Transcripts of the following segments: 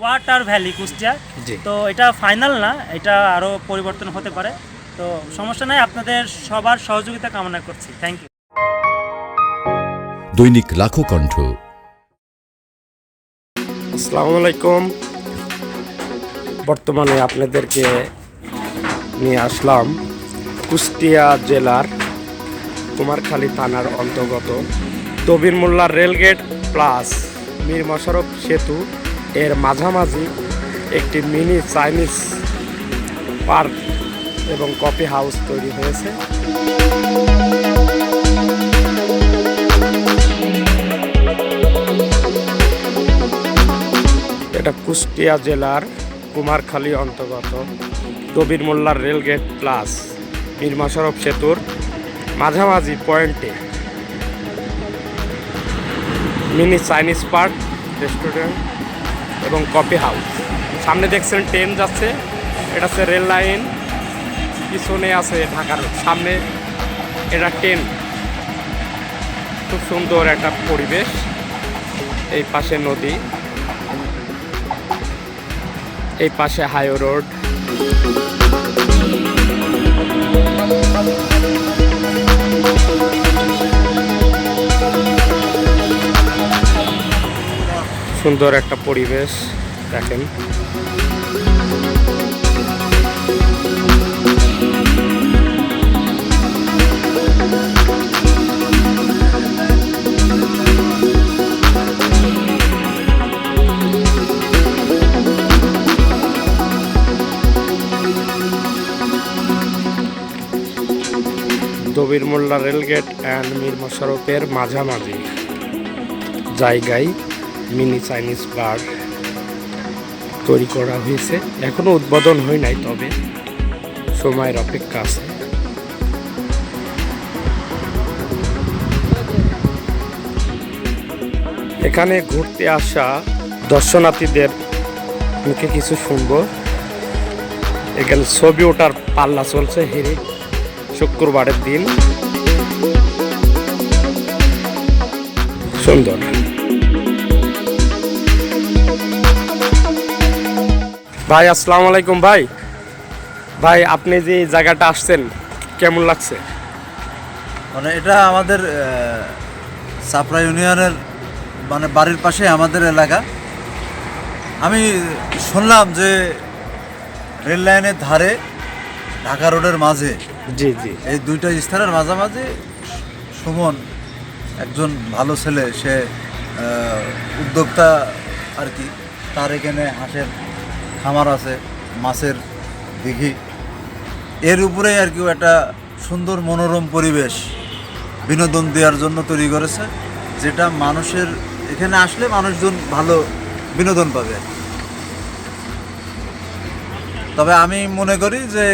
Water valley Kushtia. জি। তো এটা final না এটা আরও পরিবর্তন হতে পারে। তো সমস্যা নাই আপনাদের সবার সহযোগিতা কামনা করছি। থ্যাংক ইউ দৈনিক লাখো কণ্ঠ। আসসালামু আলাইকুম। বর্তমানে আপনাদেরকে নিয়ে আসলাম কুষ্টিয়া জেলার কুমারখালী থানার অন্তর্গত Tabir Molla rail gate plus Mir Mosharraf সেতু। এর মাঝামাঝি একটি মিনি চাইনিজ পার্ক এবং কফি হাউস তৈরি হয়েছে। এটা কুষ্টিয়া জেলার কুমারখালী অন্তর্গত কবির মোল্লার রেলগেট প্লাস মীর মশারফ সেতুর মাঝামাঝি পয়েন্টে। Mini Chinese park restaurant. এবং কফি হাউস। সামনে দেখছেন ট্রেন যাচ্ছে, এটা হচ্ছে রেল লাইন। পিছনে আছে ঢাকার সামনে এটা ট্রেন। খুব সুন্দর একটা পরিবেশ এই পাশে নদী, এই পাশে হাইও রোড। সুন্দর একটা পরিবেশ দেখেন। Dabir Molla rail gate and Mir মোশারফের মাঝামাঝি জায়গায় মিনি চাইনিজ বার তৈরি করা হয়েছে। এখনও উদ্বোধন হয় নাই, তবে সময়ের অপেক্ষা আছে। এখানে ঘুরতে আসা দর্শনার্থীদের মুখে কিছু শুনব। এখানে ছবি ওঠার পাল্লা চলছে হেরে শুক্রবারের দিন। সুন্দর। ভাই আসসালামু আলাইকুম ভাই। ভাই আপনি যে জায়গাটা আসছেন কেমন লাগছে? মানে এটা আমাদের চাপড়া ইউনিয়নের মানে বাড়ির পাশে আমাদের এলাকা। আমি শুনলাম যে রেল লাইনের ধারে ঢাকা রোডের মাঝে জি জি। এই দুইটা স্থানের মাঝামাঝি সুমন একজন ভালো ছেলে সে উদ্যোক্তা আর কি তার এখানে হাঁসের খামার আছে, মাছের দিঘি। এর উপরে আর কি একটা সুন্দর মনোরম পরিবেশ বিনোদন দেওয়ার জন্য তৈরি করেছে, যেটা মানুষের, এখানে আসলে মানুষজন ভালো বিনোদন পাবে। তবে আমি মনে করি যে,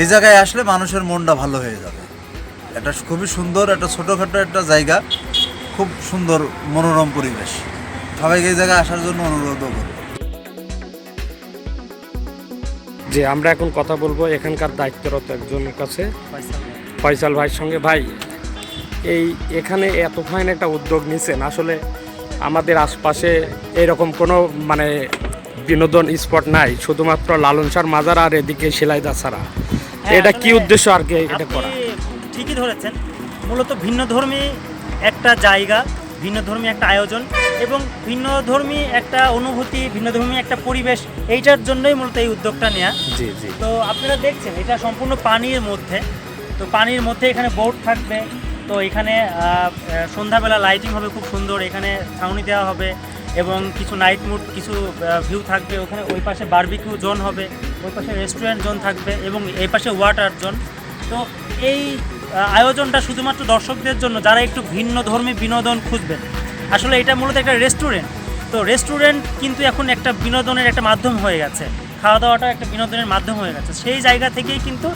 এই জায়গায় আসলে মানুষের মনটা ভালো হয়ে যাবে। এটা খুবই সুন্দর, একটা ছোটোখাটো একটা জায়গা, খুব সুন্দর মনোরম পরিবেশ। সবাইকে এই জায়গায় আসার জন্য অনুরোধও করব। যে আমরা এখন কথা বলব এখানকার দায়িত্বরত একজনের কাছে। ফয়সাল ভাইয়ের সঙ্গে। ভাই এই এখানে এত ফাইন একটা উদ্যোগ নিছেন। আসলে আমাদের আশপাশে এরকম কোনো মানে বিনোদন স্পট নাই। শুধুমাত্র লালন সার মাজার আর এদিকে সেলাইদা ছাড়া হ্যাঁ, এটা কি উদ্দেশ্য আর কি এটা করা? ঠিকই ধরেছেন। মূলত ভিন্নধর্মী একটা জায়গা। ভিন্নধর্মী একটা আয়োজন এবং ভিন্নধর্মী একটা অনুভূতি ভিন্নধর্মী একটা পরিবেশ এইটার জন্যই মূলত এই উদ্যোগটা নেওয়া জি জি। তো আপনারা দেখছেন এটা সম্পূর্ণ পানির মধ্যে। তো পানির মধ্যে এখানে বোট থাকবে। তো এখানে সন্ধ্যাবেলা লাইটিং হবে খুব সুন্দর এখানে ছাউনি দেওয়া হবে এবং কিছু নাইট মুড কিছু ভিউ থাকবে। ওখানে ওই পাশে বারবিকিউ জোন হবে ওই পাশে রেস্টুরেন্ট জোন থাকবে এবং এই পাশে ওয়াটার জোন তো এই আয়োজনটা শুধুমাত্র দর্শকদের জন্য, যারা একটু ভিন্ন ধর্মী বিনোদন খুঁজবেন। আসলে এটা মূলত একটা রেস্টুরেন্ট তো রেস্টুরেন্ট কিন্তু এখন একটা বিনোদনের একটা মাধ্যম হয়ে গেছে। খাওয়া দাওয়াটা একটা বিনোদনের মাধ্যম হয়ে গেছে। সেই জায়গা থেকেই কিন্তু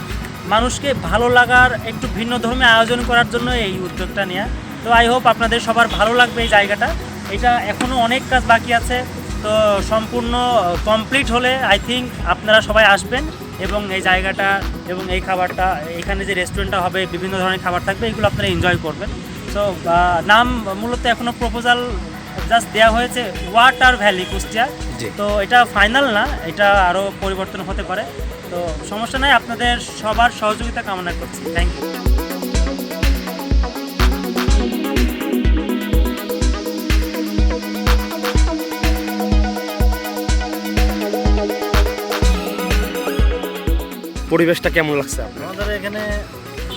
মানুষকে ভালো লাগার, একটু ভিন্ন ধর্মী আয়োজন করার জন্য এই উদ্যোগটা নেওয়া তো আই হোপ আপনাদের সবার ভালো লাগবে এই জায়গাটা। এটা এখনও অনেক কাজ বাকি আছে। তো সম্পূর্ণ কমপ্লিট হলে আই থিঙ্ক আপনারা সবাই আসবেন। এবং এই জায়গাটা এবং এই খাবারটা এখানে যে রেস্টুরেন্টটা হবে বিভিন্ন ধরনের খাবার থাকবে এগুলো আপনারা এনজয় করবেন। সো নাম মূলত এখনও প্রপোজাল জাস্ট দেওয়া হয়েছে ওয়াটার ভ্যালি কুষ্টিয়া। তো এটা ফাইনাল না এটা আরও পরিবর্তন হতে পারে। তো সমস্যা নাই আপনাদের সবার সহযোগিতা কামনা করছি। থ্যাংক ইউ পরিবেশটা কেমন লাগছে? আমাদের এখানে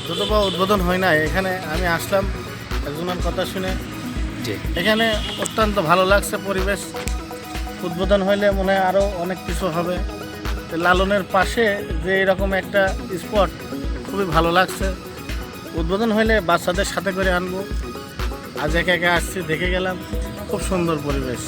দুটো বা উদ্বোধন হয় না এখানে আমি আসলাম একজনের কথা শুনে। এখানে অত্যন্ত ভালো লাগছে পরিবেশ। উদ্বোধন হইলে মনে হয় আরও অনেক কিছু হবে। লালনের পাশে যে এরকম একটা স্পট খুবই ভালো লাগছে। উদ্বোধন হইলে বাচ্চাদের সাথে করে আনব। আজ একে একে আসছি দেখে গেলাম। খুব সুন্দর পরিবেশ।